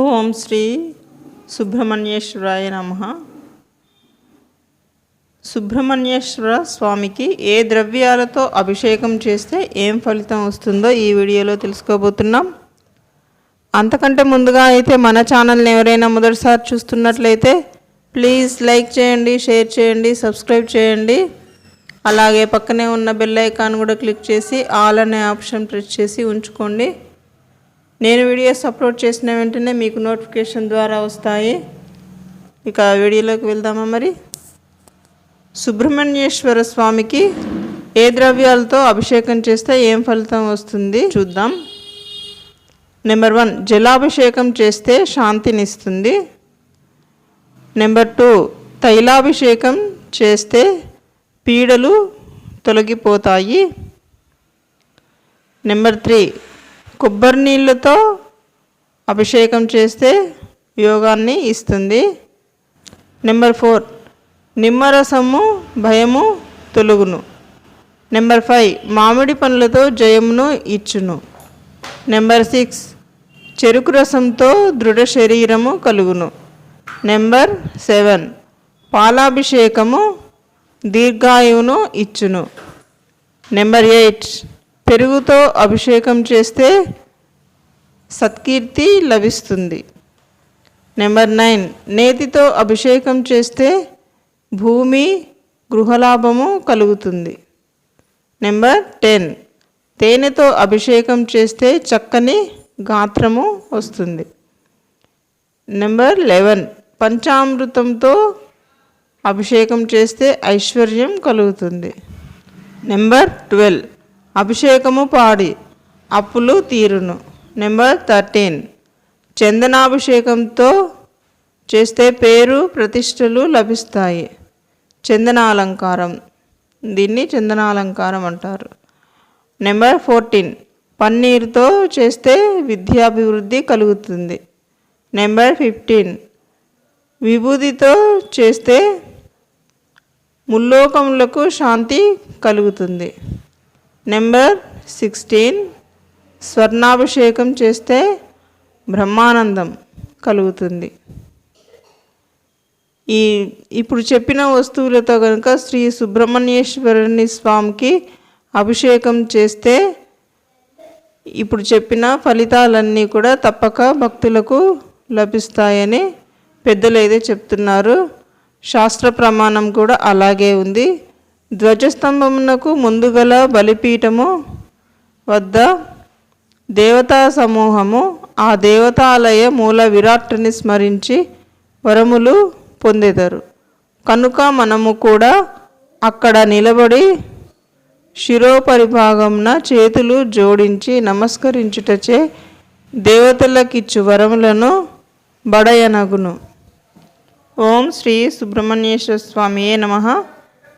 ఓం శ్రీ సుబ్రహ్మణ్యేశ్వరాయ నమ. సుబ్రహ్మణ్యేశ్వర స్వామికి ఏ ద్రవ్యాలతో అభిషేకం చేస్తే ఏం ఫలితం వస్తుందో ఈ వీడియోలో తెలుసుకోబోతున్నాం. అంతకంటే ముందుగా అయితే మన ఛానల్ని ఎవరైనా మొదటిసారి చూస్తున్నట్లయితే ప్లీజ్ లైక్ చేయండి షేర్ చేయండి సబ్స్క్రైబ్ చేయండి. అలాగే పక్కనే ఉన్న బెల్ ఐకాన్ కూడా క్లిక్ చేసి ఆల్ అనే ఆప్షన్ ప్రెస్ చేసి ఉంచుకోండి. నేను వీడియోస్ అప్లోడ్ చేసిన వెంటనే మీకు నోటిఫికేషన్ ద్వారా వస్తాయి. ఇక వీడియోలోకి వెళ్దామా మరి? సుబ్రహ్మణ్యేశ్వర స్వామికి ఏ ద్రవ్యాలతో అభిషేకం చేస్తే ఏం ఫలితం వస్తుంది? చూద్దాం. నెంబర్ వన్ జలాభిషేకం చేస్తే శాంతినిస్తుంది. నెంబర్ టూ తైలాభిషేకం చేస్తే పీడలు తొలగిపోతాయి. నెంబర్ త్రీ కొబ్బరి నీళ్ళతో అభిషేకం చేస్తే యోగాన్ని ఇస్తుంది. నెంబర్ ఫోర్ నిమ్మరసము భయము తొలుగును. నెంబర్ ఫైవ్ మామిడి పండ్లతో జయమును ఇచ్చును. నెంబర్ సిక్స్ చెరుకు రసంతో దృఢ శరీరము కలుగును. నెంబర్ సెవెన్ పాలాభిషేకము దీర్ఘాయువును ఇచ్చును. నెంబర్ ఎయిట్ పెరుగుతో అభిషేకం చేస్తే సత్కీర్తి లభిస్తుంది. నెంబర్ నైన్ నేతితో అభిషేకం చేస్తే భూమి గృహలాభము కలుగుతుంది. నెంబర్ టెన్ తేనెతో అభిషేకం చేస్తే చక్కని గాత్రము వస్తుంది. నెంబర్ లెవెన్ పంచామృతంతో అభిషేకం చేస్తే ఐశ్వర్యం కలుగుతుంది. నెంబర్ ట్వెల్వ్ అభిషేకము పాడి అప్పులు తీరును. నెంబర్ థర్టీన్ చందనాభిషేకంతో చేస్తే పేరు ప్రతిష్టలు లభిస్తాయి. చందనాలంకారం. దీన్ని చందనాలంకారం అంటారు. నెంబర్ ఫోర్టీన్ పన్నీరుతో చేస్తే విద్యాభివృద్ధి కలుగుతుంది. నెంబర్ ఫిఫ్టీన్ విభూతితో చేస్తే ముల్లోకములకు శాంతి కలుగుతుంది. Number sixteen. స్వర్ణాభిషేకం చేస్తే బ్రహ్మానందం కలుగుతుంది. ఈ ఇప్పుడు చెప్పిన వస్తువులతో కనుక శ్రీ సుబ్రహ్మణ్యేశ్వరుని స్వామికి అభిషేకం చేస్తే ఇప్పుడు చెప్పిన ఫలితాలన్నీ కూడా తప్పక భక్తులకు లభిస్తాయని పెద్దలు అయితే చెప్తున్నారు. శాస్త్ర ప్రమాణం కూడా అలాగే ఉంది. ధ్వజస్తంభమునకు ముందుగల బలిపీఠము వద్ద దేవతా సమూహము ఆ దేవతాలయ మూల విరాట్ని స్మరించి వరములు పొందెదరు. కనుక మనము కూడా అక్కడ నిలబడి శిరోపరిభాగంన చేతులు జోడించి నమస్కరించుటచే దేవతలకిచ్చు వరములను బడయనగును. ఓం శ్రీ సుబ్రహ్మణ్యేశ్వర స్వామియే నమ.